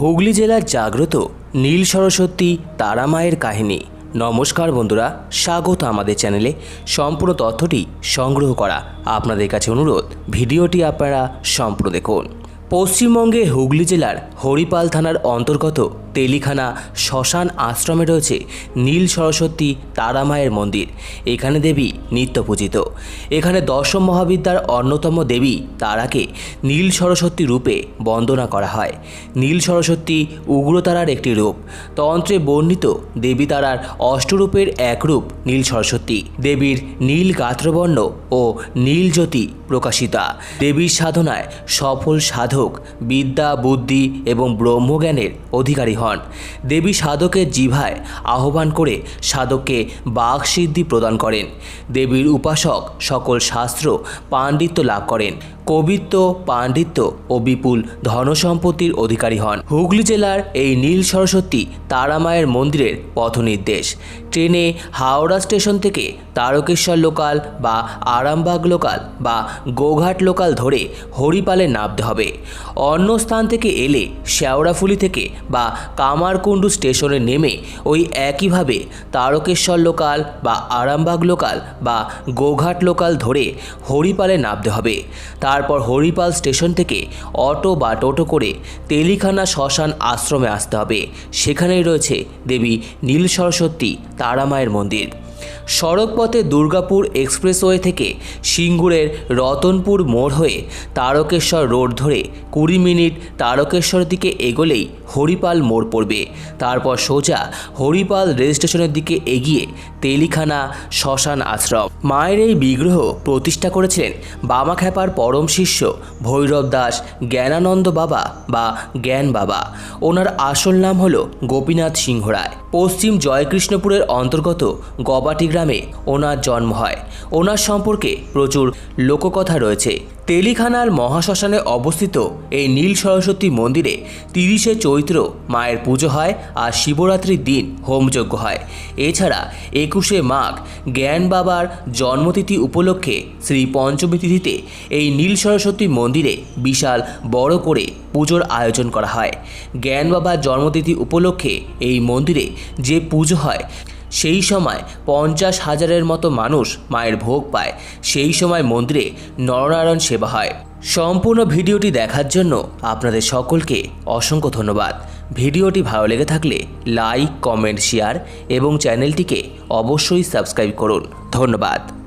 হুগলি জেলার জাগ্রত নীল সরস্বতী তারামায়ের কাহিনী। নমস্কার বন্ধুরা, স্বাগত আমাদের চ্যানেলে। সম্পূর্ণ তথ্যটি সংগ্রহ করা আপনাদের কাছে অনুরোধ। ভিডিওটি আপনারা সম্পূর্ণ দেখুন। পশ্চিমবঙ্গে হুগলি জেলার হরিপাল থানার অন্তর্গত তেলিখানা শ্মশান আশ্রমে রয়েছে নীল সরস্বতী তারামায়ের মন্দির। এখানে দেবী নিত্য পূজিত। এখানে দশম মহাবিদ্যার অন্যতম দেবী তারাকে নীল সরস্বতী রূপে বন্দনা করা হয়। নীল সরস্বতী উগ্রতারার একটি রূপ। তন্ত্রে বর্ণিত দেবী তারার অষ্টরূপের এক রূপ নীল সরস্বতী। দেবীর নীল গাত্রবর্ণ ও নীল জ্যোতি প্রকাশিতা। দেবীর সাধনায় সফল সাধক বিদ্যা, বুদ্ধি এবং ব্রহ্মজ্ঞানের অধিকারী হন। দেবী সাধকের জিভায় আহ্বান করে সাধককে বাক সিদ্ধি প্রদান করেন। দেবীর উপাসক সকল শাস্ত্র পাণ্ডিত্য লাভ করেন। কবিত্ব, পাণ্ডিত্য ও বিপুল ধনসম্পত্তির অধিকারী হন। হুগলি জেলার এই নীল সরস্বতী তারামায়ের মন্দিরের পথনির্দেশ। ট্রেনে হাওড়া স্টেশন থেকে তারকেশ্বর লোকাল বা আরামবাগ লোকাল বা গোঘাট লোকাল ধরে হরিপালে নামতে হবে। অন্য স্থান থেকে এলে শেওড়াফুলি থেকে বা কামারকুণ্ডু স্টেশনে নেমে ওই একইভাবে তারকেশ্বর লোকাল বা আরামবাগ লোকাল বা গোঘাট লোকাল ধরে হরিপালে নামতে হবে। তারপর হরিপাল স্টেশন থেকে অটো বা টোটো করে তেলিখানা শ্মশান আশ্রমে আসতে হবে। সেখানেই রয়েছে দেবী নীল সরস্বতী তারামায়ের মন্দির। সড়কপথে দুর্গাপুর এক্সপ্রেসওয়ে থেকে সিঙ্গুরের রতনপুর মোড় হয়ে তারকেশ্বর রোড ধরে কুড়ি মিনিট তারকেশ্বর দিকে এগোলেই হরিপাল মোড় পড়বে। তারপর সোজা হরিপাল রেল স্টেশনের দিকে এগিয়ে তেলিখানা শ্মশান আশ্রম। মায়ের এই বিগ্রহ প্রতিষ্ঠা করেছিলেন বামাখ্যাপার পরম শিষ্য ভৈরব দাস জ্ঞানানন্দ বাবা বা জ্ঞান বাবা। ওনার আসল নাম হল গোপীনাথ সিংহ রায় পশ্চিম জয়কৃষ্ণপুরের অন্তর্গত গবাটি গ্রামে ওনার জন্ম হয়। ওনার সম্পর্কে প্রচুর লোককথা রয়েছে। তেলিখানার মহাশ্মশানে অবস্থিত এই নীল সরস্বতী মন্দিরে তিরিশে চৈত্র মায়ের পুজো হয় আর শিবরাত্রির দিন হোমযজ্ঞ হয়। এছাড়া একুশে মাঘ জ্ঞান বাবার জন্মতিথি উপলক্ষে শ্রী পঞ্চমী তিথিতে এই নীল সরস্বতী মন্দিরে বিশাল বড় করে পুজোর আয়োজন করা হয়। জ্ঞান বাবার জন্মতিথি উপলক্ষে এই মন্দিরে যে পুজো হয় সেই সময় পঞ্চাশ হাজারের মতো মানুষ মায়ের ভোগ পায়। সেই সময় মন্দিরে নরনারায়ণ সেবা হয়। সম্পূর্ণ ভিডিওটি দেখার জন্য আপনাদের সকলকে অসংখ্য ধন্যবাদ। ভিডিওটি ভালো লেগে থাকলে লাইক, কমেন্ট, শেয়ার এবং চ্যানেলটিকে অবশ্যই সাবস্ক্রাইব করুন। ধন্যবাদ।